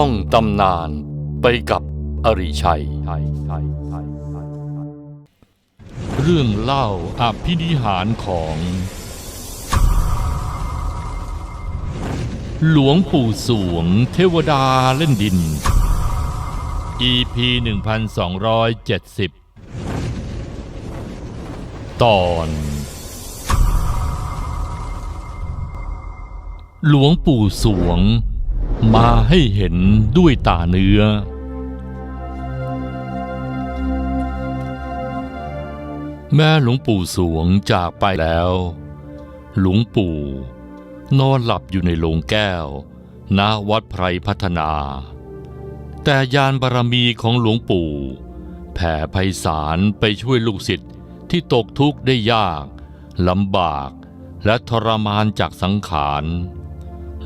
ท่องตำนานไปกับอริชัย เรื่องเล่าอภินิหารของ หลวงปู่สวงเทวดาเล่นดิน EP 1270 ตอน หลวงปู่สวง มาให้เห็นด้วยตาเนื้อ แม่หลวงปู่สวงจากไปแล้ว หลวงปู่ นอนหลับอยู่ในโรงแก้ว ณวัดไพรพัฒนา แต่ยานบารมีของหลวงปู่ แผ่ไพศาลไปช่วยลูกศิษย์ที่ตกทุกข์ได้ยากลำบากและทรมานจากสังขาร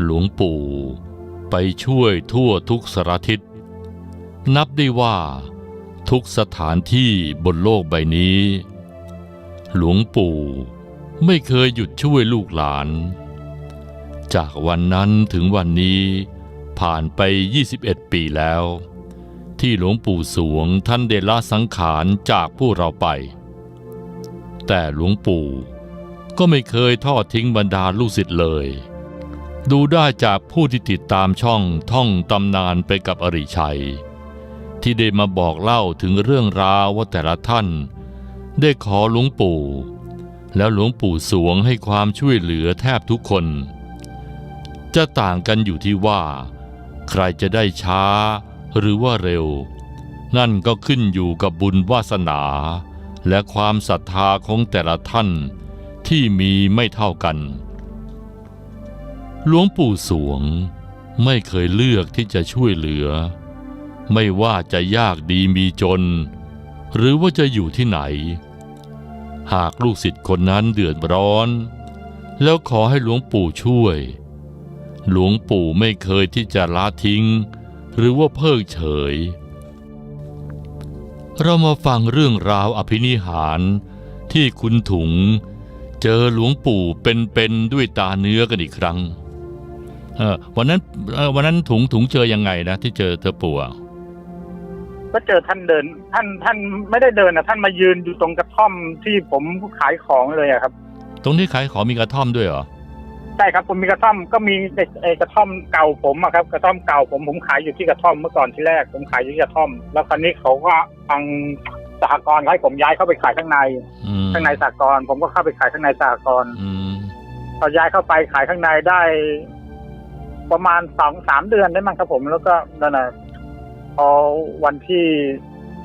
หลวงปู่ ไปช่วยทั่วทุกสารทิศ นับได้ว่า ทุกสถานที่บนโลกใบนี้ หลวงปู่ไม่เคยหยุดช่วยลูกหลาน จากวันนั้นถึงวันนี้ผ่านไป 21 ปีแล้ว ที่หลวงปู่สวงท่านได้ละสังขารจากพวกเราไป แต่หลวงปู่ก็ไม่เคยทอดทิ้งบรรดาลูกศิษย์เลย ดูได้จากผู้ที่ติดตามช่องท่องตำนานไปกับอริชัย ที่ได้มาบอกเล่าถึงเรื่องราวว่าแต่ละท่าน ได้ขอหลวงปู่ แล้วหลวงปู่สวงให้ความช่วยเหลือแทบทุกคน จะต่างกันอยู่ที่ว่า ใครจะได้ช้าหรือว่าเร็ว นั่นก็ขึ้นอยู่กับบุญวาสนา และความศรัทธาของแต่ละท่านที่มีไม่เท่ากัน หลวงปู่สวงไม่เคยเลือกที่จะช่วยเหลือ ไม่ว่าจะยากดีมีจน หรือว่าจะอยู่ที่ไหน หากลูกศิษย์คนนั้นเดือดร้อน แล้วขอให้หลวงปู่ช่วย หลวงปู่ไม่เคยที่จะละทิ้ง หรือว่าเพิกเฉย เรามาฟังเรื่องราวอภินิหารที่คุณถุง เจอหลวงปู่เป็นๆด้วยตาเนื้อกันอีกครั้ง เออวันนั้นเอ่อวันนั้นถุงถุงเจอยังไงนะที่เจอเธอปู่อะก็เจอท่านเดิน ท่านท่านไม่ได้เดินนะท่านมายืนอยู่ตรงกระท่อมที่ผมขายของเลยอะครับ ตรงที่ขายของมีกระท่อมด้วยเหรอใช่ครับผมมีกระท่อมก็มีไอ้ไอ้กระท่อมเก่าผมอะครับ กระท่อมเก่าผมผมขายอยู่ที่กระท่อมเมื่อก่อนที่แรกผมขายอยู่ที่กระท่อม แล้วคราวนี้เขาก็ทางสหกรณ์ให้ผมย้ายเข้าไปขายข้างในอืมข้างในสหกรณ์ผมก็เข้าไปขายข้างในสหกรณ์อืม พอย้ายเข้าไปขายข้างในได้ ประมาณสองสามเดือนได้มั้งครับผม แล้วก็นั่นน่ะพอวันที่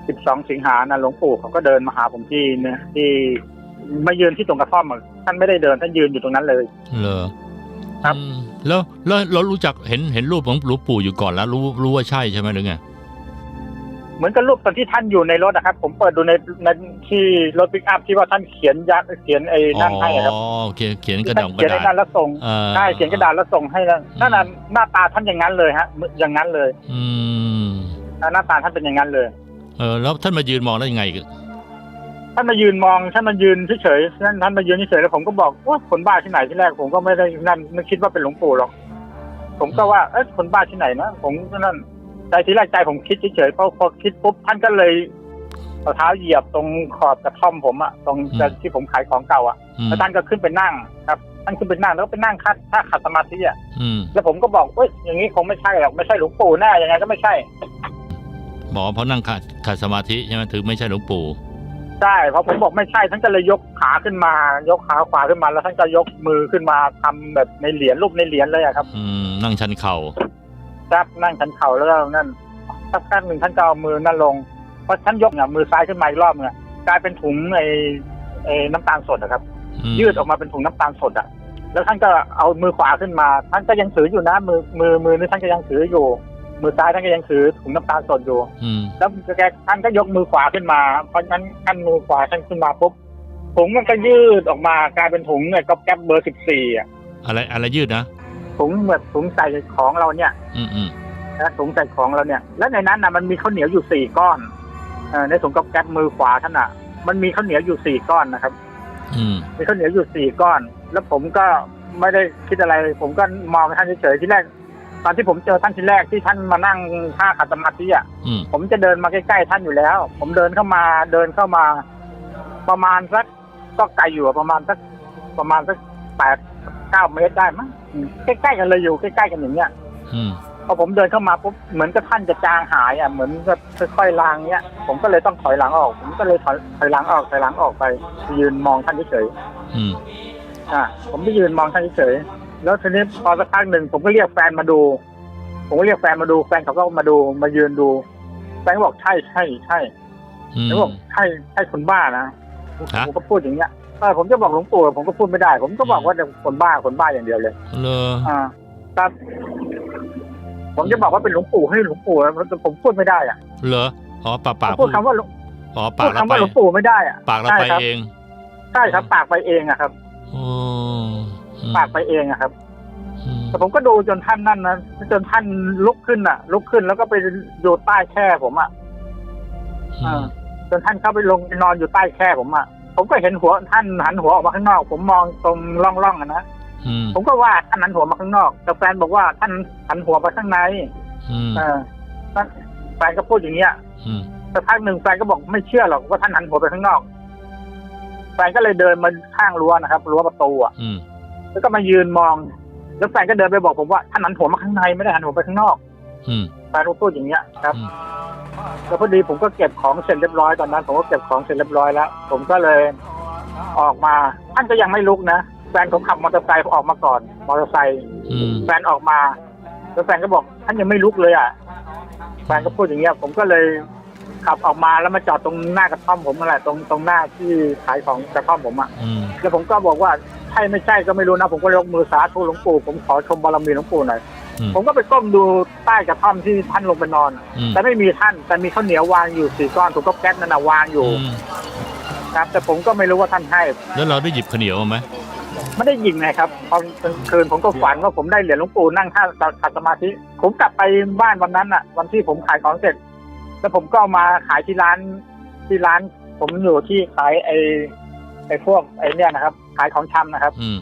สิบสองสิงหานะหลวงปู่เขาก็เดินมาหาผมที่เนี่ยที่มายืนที่ตรงกระท่อมอะท่านไม่ได้เดินท่านยืนอยู่ตรงนั้นเลยเหรอครับอืมแล้วแล้วเรารู้จักเห็นเห็นรูปของหลวงปู่อยู่ก่อนแล้วรู้รู้ว่าใช่ใช่ไหมหรือไง เหมือนกับรูปตอนที่ท่านอยู่ในรถนะครับ ผมเปิดดูในในที่รถปิกอัพที่ว่าท่านเขียนยัดเขียนไอ้นั่นให้อะครับอ๋อโอเคเขียนกระท่าดานงกเขียนระไอ้ดานั่ษนแล้วส่งอ่าใช่เขียนกระดาษแล้วส่งให้แล้วนั่นน่ะหน้าตาท่านอย่างนั้นเลยฮะ อย่างนั้นเลย อืมหน้าตาท่านเป็นอย่างนั้นเลย เออแล้วท่านมายืนมองแล้วยังไงท่านมายืนมองท่านมายืนเฉยๆท่านท่านมายืนเฉยๆแล้วผมก็บอกว่าคนบ้าที่ไหนที่แรกผมก็ไม่ได้นั่นไม่คิดว่าเป็นหลวงปู่หรอก ผมก็ว่าเอ๊ะคนบ้าที่ไหนนะผมก็นั่น ใจทีแรกใจผมคิดเฉยๆพอพอคิดปุ๊บท่านก็เลยเอาเท้าเหยียบตรงขอบกระท่อมผมอะตรงอืมที่ผมขายของเก่าอะอืม แล้วท่านก็ขึ้นไปนั่งครับท่านขึ้นไปนั่งแล้วก็ไปนั่งคัดท่าขัดสมาธิอะอืมแล้วผมก็บอกเอ้ยอย่างนี้คงไม่ใช่หรอกไม่ใช่หลวงปู่แน่ยังไงก็ไม่ใช่บอกว่าเพราะนั่งขัดขัดสมาธิใช่ไหมถือไม่ใช่หลวงปู่ ใช่พอผมบอกไม่ใช่ท่านก็เลยยกขาขึ้นมา ยกขาขวาขึ้นมาแล้วท่านก็ยกมือขึ้นมาทำแบบในเหรียญรูปในเหรียญเลยอะครับ อืมนั่งชันเข่า ครับนั่งชันเข่าแล้วก็นั่นสักแป๊บหนึ่งท่านก็เอามือนั่นลงพอท่านยกเนี่ยมือซ้ายขึ้นมาอีกรอบเนี่ยกลายเป็นถุงไอ้ไอ้น้ำตาลสดอะครับอืมยืดออกมาเป็นถุงน้ำตาลสดอะแล้วท่านก็เอามือขวาขึ้นมา ท่านก็ยังถืออยู่นะ มือมือมือนี่ท่านก็ยังถืออยู่ มือซ้ายท่านก็ยังถือถุงน้ำตาลสดอยู่อืมแล้วแกท่านก็ยกมือขวาขึ้นมา เพราะฉะนั้นท่านมือขวาท่านขึ้นมาปุ๊บถุงมันก็ยืดออกมากลายเป็นถุงเนี่ยก๊อบแก๊บเบอร์สิบสี่อะอะไรอะไรยืดนะ ถุงแบบถุงใส่ของเราเนี่ยอืมอืมนะถุงใส่ของเราเนี่ย แล้วในนั้นนะมันมีข้าวเหนียวอยู่สี่ก้อนเออในถุงก๊อบแก๊บมือขวาท่านอะ มันมีข้าวเหนียวอยู่สี่ก้อนนะครับ อืมมีข้าวเหนียวอยู่สี่ก้อน แล้วผมก็ไม่ได้คิดอะไร ผมก็มองท่านเฉยๆที่แรก ตอนที่ผมเจอท่านทีแรกที่ท่านมานั่งท่าขัดสมาธิอะอืมผมจะเดินมาใกล้ๆท่านอยู่แล้ว ผมเดินเข้ามาเดินเข้ามา ประมาณสักก็ไกลอยู่อะประมาณสักประมาณสัก แปดเก้าเมตรได้มั้งอืมใกล้ๆกันเลยอยู่ใกล้ๆกันอย่างเงี้ยอืมพอผมเดินเข้ามาปุ๊บเหมือนกับท่านจะจางหายอะเหมือนกับค่อยๆลางเงี้ย ผมก็เลยต้องถอยหลังออก ผมก็เลยถอยถอยหลังออกถอยหลังออกไป ยืนมองท่านเฉยอืมๆอะผมไปยืนมองท่านเฉยๆแล้วทีนี้พอสักพักหนึ่งผมก็เรียกแฟนมาดู ผมก็เรียกแฟนมาดูแฟนเขาก็มาดูมายืนดูแฟนก็บอกใช่ใช่ใช่อืมแล้วบอกใช่ใช่คนบ้านะฮะผมก็พูดอย่างเงี้ย เออผมจะบอกหลวงปู่ผมก็พูดไม่ได้ ผมก็บอกว่าเป็นคนบ้าคนบ้าอย่างเดียวเลยเลออ่าครับผมจะบอกว่าเป็นหลวงปู่ให้หลวงปู่ผมพูดไม่ได้อะเหรออ๋อปากปากพูดคำว่าหลวงอ๋อปาพูกดเราคำไปว่าหลวงปู่ไม่ได้อะปากเราใช่ไปครับเองใช่ครับ ปากไปเองอะครับโอ้อืมปากไปเองอะครับอืมแต่ผมก็ดูจนท่านนั่นนะจนท่านลุกขึ้นอะ ลุกขึ้นแล้วก็ไปอยู่ใต้แคร่ผมอะอืมจนท่านเข้าไปลงไปนอนอยู่ใต้แคร่ผมอะ ผมก็เห็นหัวท่านหันหัวออกมาข้างนอก ผมมองตรงร่องๆอะนะอืมผมก็ว่าท่านหันหัวมาข้างนอก แต่แฟนบอกว่าท่านหันหัวมาข้างในอืมเออแฟนก็พูดอย่างเงี้ยอืมสักพักหนึ่งแฟนก็บอกไม่เชื่อหรอกว่าท่านหันหัวไปข้างนอกแฟนก็เลยเดินมาข้างรั้วนะครับรั้วประตูอะอืมแล้วก็มายืนมอง แล้วแฟนก็เดินไปบอกผมว่าท่านหันหัวมาข้างในไม่ได้หันหัวไปข้างนอกอืมแฟนก็พูดอย่างเงี้ยครับอืม แล้วพอดีผมก็เก็บของเสร็จเรียบร้อยตอนนั้น ผมก็เก็บของเสร็จเรียบร้อยแล้ว ผมก็เลยออกมาท่านก็ยังไม่ลุกนะแฟนผมขับมอเตอร์ไซค์ออกมาก่อน มอเตอร์ไซค์อืมแฟนออกมา แล้วแฟนก็บอกท่านยังไม่ลุกเลยอะแฟนก็พูดอย่างเงี้ย ผมก็เลยขับออกมาแล้วมาจอดตรงหน้ากระท่อมผมนั่นแหละตรงตรงหน้าที่ขายของกระท่อมผมอะ อืมแล้วผมก็บอกว่าใช่ไม่ใช่ก็ไม่รู้นะ ผมก็ยกมือสาธุหลวงปู่ผมขอชมบารมีหลวงปู่หน่อยอืม ผมก็ไปก้มดูใต้กระท่อมที่ท่านลงไปนอนอืมแต่ไม่มีท่าน แต่มีข้าวเหนียววางอยู่สี่ก้อนผมก็แก๊สนั่นนะวางอยู่อืมครับ แต่ผมก็ไม่รู้ว่าท่านให้ แล้วเราได้หยิบข้าวเหนียวมาไหมไม่ได้ยิงนะครับตอนกลางคืนผมก็ฝันว่าผมได้เหรียญหลวงปู่นั่งท่าขัดสมาธิผมกลับไปบ้านวันนั้นอะ วันที่ผมขายของเสร็จ แล้วผมก็เอามาขายที่ร้านที่ร้าน ผมอยู่ที่ขายไอ้ไอ้พวกไอ้เนี่ยนะครับ ขายของชำนะครับ อืม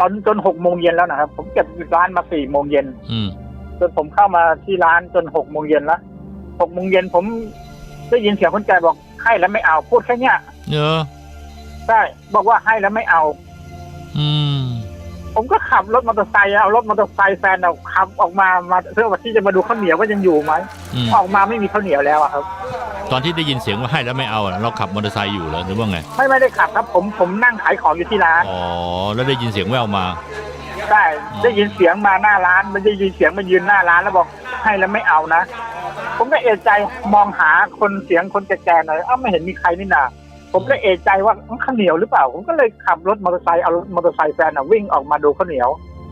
ตอนจนหกโมงเย็นแล้วนะครับ ผมเก็บร้านมาสี่โมงเย็นอืมจนผมเข้ามาที่ร้านจนหกโมงเย็นแล้วหกโมงเย็นผมได้ยินเสียงคนแก่บอกให้แล้วไม่เอาพูดแค่เนี้ยเนอะใช่บอกว่าให้แล้วไม่เอา อืม ผมก็ขับรถมอเตอร์ไซค์เอารถมอเตอร์ไซค์แฟนเอาขับออกมามาเพื่อว่าที่จะมาดูข้าวเหนียวว่ายังอยู่ไหมอืมออกมาไม่มีข้าวเหนียวแล้วอะครับ ตอนที่ได้ยินเสียงว่าให้แล้วไม่เอาอะเราขับมอเตอร์ไซค์อยู่เหรอหรือว่าไงไม่ไม่ได้ขับครับผมผมนั่งขายของอยู่ที่ร้านอ๋อแล้วได้ยินเสียงแว่วมาใช่ได้ยินเสียงมาหน้าร้านไม่ได้ยินเสียงมายืนหน้าร้านแล้วบอกให้แล้วไม่เอานะ ผมก็เอะใจมองหาคนเสียงคนแก่ๆหน่อยอ้าวไม่เห็นมีใครนี่นาผมก็เอะใจว่าข้าวเหนียวหรือเปล่า ผมก็เลยขับรถมอเตอร์ไซค์เอารถมอเตอร์ไซค์แฟนอะวิ่งออกมาดูข้าวเหนียว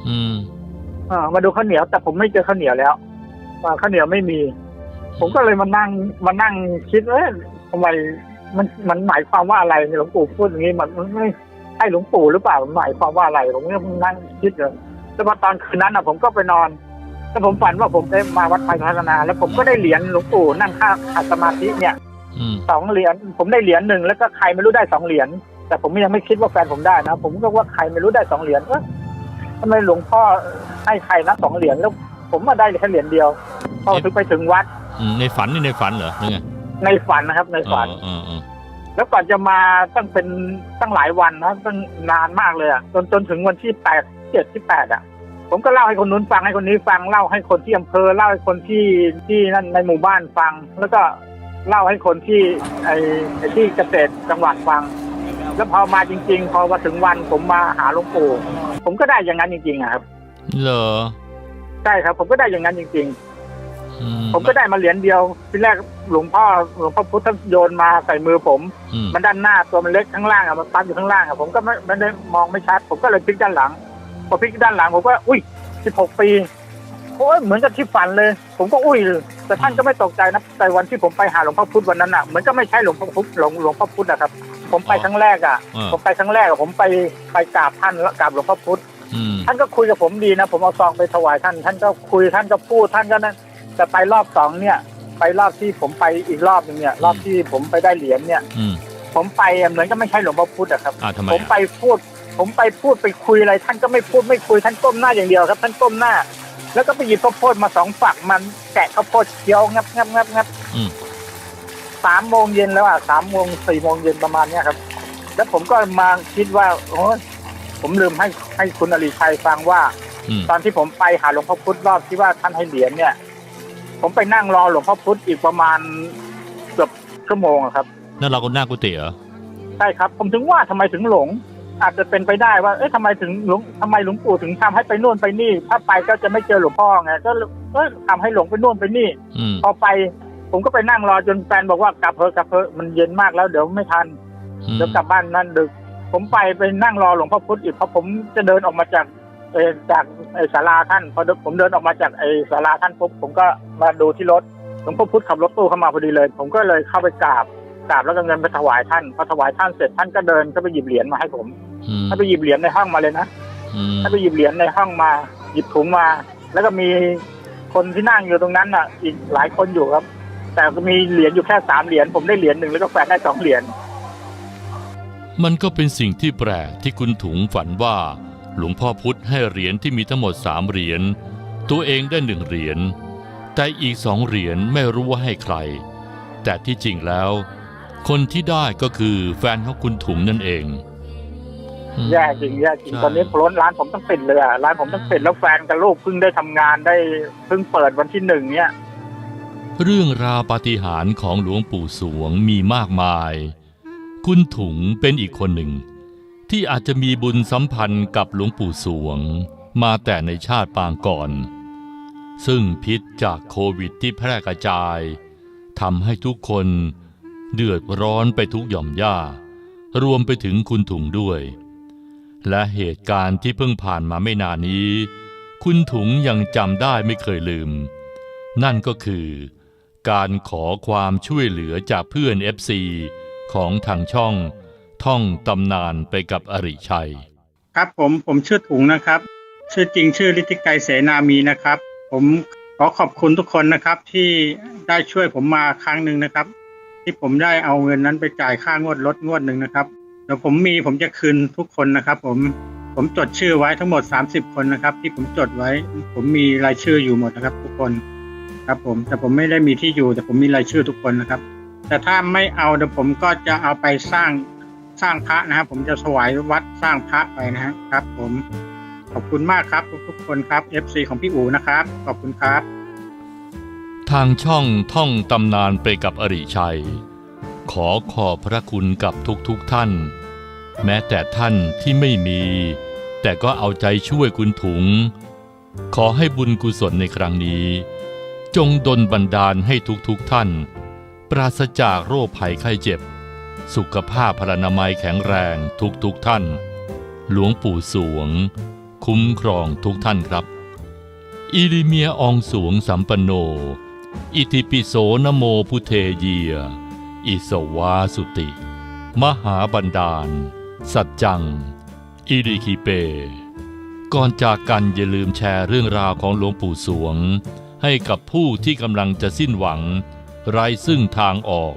อืมเออมาดูข้าวเหนียวแต่ผมไม่เจอข้าวเหนียวแล้วอ่าข้าวเหนียวไม่มี ผมก็เลยมานั่งมานั่งคิดเอ้ยทำไมมันมันหมายความว่าอะไรหลวงปู่พูดอย่างนี้มันมันไม่ใช่หลวงปู่หรือเปล่ามันหมายความว่าอะไร ผมก็นั่งคิดเลยแล้วพอตอนคืนนั้นอะ ผมก็ไปนอนแล้วผมฝันว่าผมได้มาวัดไผ่พัฒนา แล้วผมก็ได้เหรียญหลวงปู่นั่งค่าขัดสมาธิเนี่ยอืมสองเหรียญผมได้เหรียญหนึ่งแล้วก็ใครไม่รู้ได้สองเหรียญแต่ผมยังไม่คิดว่าแฟนผมได้นะผมก็ว่าใครไม่รู้ได้สองเหรียญเอ๊ะทำไมหลวงพ่อให้ใครนะสองเหรียญแล้ว ผมมาได้แค่เหรียญเดียวพอถึงไปถึงวัดอืม ในฝันนี่ในฝันเหรอหรือไงในฝันนะครับ ในฝันเออเออแล้วก่อนจะมาตั้งเป็นตั้งหลายวันนะตั้งนานมากเลยอะจนจนถึงวันที่แปดเจ็ดที่แปดอะผมก็เล่าให้คนนู้นฟังให้คนนี้ฟังเล่าให้คนที่อำเภอเล่าให้คนที่ที่นั่นในหมู่บ้านฟัง แล้วก็เล่าให้คนที่ไอ้ไอ้ที่เกษตรจังหวัดฟัง แล้วพอมาจริง ๆ พอมาถึงวันผมมาหาหลวงปู่ผมก็ได้อย่างนั้นจริงๆอะครับเหรอใช่ครับ ผมก็ได้อย่างนั้นจริงอืๆ ผมก็ได้มาเหรียญเดียวทีแรกหลวงพ่อหลวงพ่อพุทธโยนมาใส่มือผมอืมมันด้านหน้าตัวมันเล็กข้างล่างอะมันปั๊มอยู่ข้างล่างอะผมก็ไม่ไม่ได้มองไม่ชัด ผมก็เลยพลิกด้านหลังพอพลิกด้านหลังผมก็อุ้ยสิบหกปีโอ้ยเหมือนกับที่ฝันเลย ผมก็อุ้ยแต่ท่านก็ไม่ตกใจนะแต่วันที่ผมไปหาหลวงพ่อพุธวันนั้นอะเหมือนก็ไม่ใช่หลวงพ่อพุธหลวงหลวงพ่อพุธนะครับ ผมไปครั้งแรกอะเออผมไปครั้งแรกอะผมไปไปกราบท่านแล้วกราบหลวงพ่อพุธอืมท่านก็คุยกับผมดีนะ ผมเอาซองไปถวายท่าน ท่านก็คุยท่านก็พูดท่านก็นั่น แต่ไปรอบสองเนี่ย ไปรอบที่ผมไปอีกรอบหนึงเนี่ย รอบที่ผมไปได้เหรียญเนี่ยอืมผมไปอะเหมือนก็ไม่ใช่หลวงพ่อพุธอะครับอ่าทำไมผมอะไปพูด ผมไปพูดไปคุยอะไร ท่านก็ไม่พูดไม่คุยท่านก้มหน้าอย่างเดียวครับ ท่านก้มหน้า แล้วก็ไปหยิบข้าวโพดมาสองฝักมันแกะข้าวโพดเคี้ยวงับงับงับงับอืมสามโมงเย็นแล้วอะสามโมงสี่โมงเย็นประมาณเนี้ยครับ แล้วผมก็มาคิดว่าโอ้ยผมลืมให้ให้คุณอริชัยฟังว่าอืมตอนที่ผมไปหาหลวงพ่อพุธรอบที่ว่าท่านให้เหรียญเนี่ย ผมไปนั่งรอหลวงพ่อพุธอีกประมาณเกือบชั่วโมงอะครับ นั่นเราก็หน้ากุฏิเหรอใช่ครับ ผมถึงว่าทำไมถึงหลง อาจจะเป็นไปได้ว่า เอ๊ะทำไมถึงหลงทำไมหลวงปู่ถึงทำให้ไปนู่นไปนี่ ถ้าไปก็จะไม่เจอหลวงพ่อไงก็เอ้ยทำให้หลงไปนู่นไปนี่ อืมพอไป ผมก็ไปนั่งรอจนแฟนบอกว่ากลับเถอะกลับเถอะมันเย็นมากแล้วเดี๋ยวไม่ทัน อืมเดี๋ยวกลับบ้านนั่นดึก ผมไปไปนั่งรอหลวงพ่อพุธอีกเพราะผมจะเดินออกมาจากเออ จากไอศาลาท่านพอผมเดินออกมาจากไอศาลาท่านปุ๊บผมก็มาดูที่รถหลวงพ่อพุธขับรถตู้เข้ามาพอดีเลย ผมก็เลยเข้าไปกราบกราบแล้วก็เงินไปถวายท่านพอถวายท่านเสร็จท่านก็เดินก็ไปหยิบเหรียญมาให้ผมอืมท่านไปหยิบเหรียญในห้องมาเลยนะอืมท่านไปหยิบเหรียญในห้องมา หยิบถุงมา แล้วก็มีคนที่นั่งอยู่ตรงนั้นอะ อีกหลายคนอยู่ครับ แต่ก็มีเหรียญอยู่แค่สามเหรียญผมได้เหรียญหนึ่งแล้วก็แฟนได้สองเหรียญมันก็เป็นสิ่งที่แปลกที่คุณถุงฝันว่า หลวงพ่อพุธให้เหรียญที่มีทั้งหมดสามเหรียญ ตัวเองได้หนึ่งเหรียญ แต่อีกสองเหรียญไม่รู้ว่าให้ใคร แต่ที่จริงแล้ว คนที่ได้ก็คือแฟนของคุณถุงนั่นเองอืมแย่จริงแย่จริงใช่ตอนนี้ร้านร้านผมต้องปิดเลยอะร้านผมต้องปิดแล้วแฟนกับลูกเพิ่งได้ทำงานได้เพิ่งเปิดวันที่หนึ่งเนี่ย เรื่องราวปาฏิหาริย์ของหลวงปู่สวงมีมากมาย คุณถุงเป็นอีกคนหนึ่ง ที่อาจจะมีบุญสัมพันธ์กับหลวงปู่สวง มาแต่ในชาติปางก่อน ซึ่งพิษจากโควิดที่แพร่กระจายทำให้ทุกคนเดือดร้อนไปทุกหย่อมย่ารวมไปถึงคุณถุงด้วย และเหตุการณ์ที่เพิ่งผ่านมาไม่นานนี้ คุณถุงยังจำได้ไม่เคยลืม นั่นก็คือ การขอความช่วยเหลือจากเพื่อน FC ของทางช่อง ท่องตำนานไปกับอริชัย ครับผมผมชื่อถุงนะครับ ชื่อจริงชื่อฤทธิไกรเสนามีนะครับ ผมขอขอบคุณทุกคนนะครับที่ได้ช่วยผมมาครั้งหนึ่งนะครับ ที่ผมได้เอาเงินนั้นไปจ่ายค่างวดรถงวดหนึ่งนะครับเดี๋ยวผมมีผมจะคืนทุกคนนะครับ ผมผมจดชื่อไว้ทั้งหมด 30 คนนะครับ ที่ผมจดไว้ ผมมีรายชื่ออยู่หมดนะครับ ทุกคนครับผมแต่ผมไม่ได้มีที่อยู่ แต่ผมมีรายชื่อทุกคนนะครับ แต่ถ้าไม่เอาเดี๋ยวผมก็จะเอาไปสร้าง สร้างพระนะครับ ผมจะถวายวัดสร้างพระไปนะครับ ผมขอบคุณมากครับ ทุกๆคนครับ FC ของพี่อูนะครับ ขอบคุณครับ ทางช่องท่องตำนานไปกับอริชัย ขอขอบพระคุณกับทุกๆทท่าน แม้แต่ท่านที่ไม่มี แต่ก็เอาใจช่วยคุณถุง ขอให้บุญกุศลในครั้งนี้ จงดลบันดาลให้ทุกๆทท่าน ปราศจากโรคภัยไข้เจ็บ สุขภาพพลานามัยแข็งแรงทุกๆทท่าน หลวงปู่สวง คุ้มครองทุกท่านครับ อิริเมียอองสวงสัมปันโน อิติปิโสนโมพุเทเยีย อิสวาสุติ มหาบันดาล สัจจัง อิริคิเป ก่อนจากกันอย่าลืมแชร์เรื่องราวของหลวงปู่สวง ให้กับผู้ที่กำลังจะสิ้นหวัง ไร้ซึ่งทางออก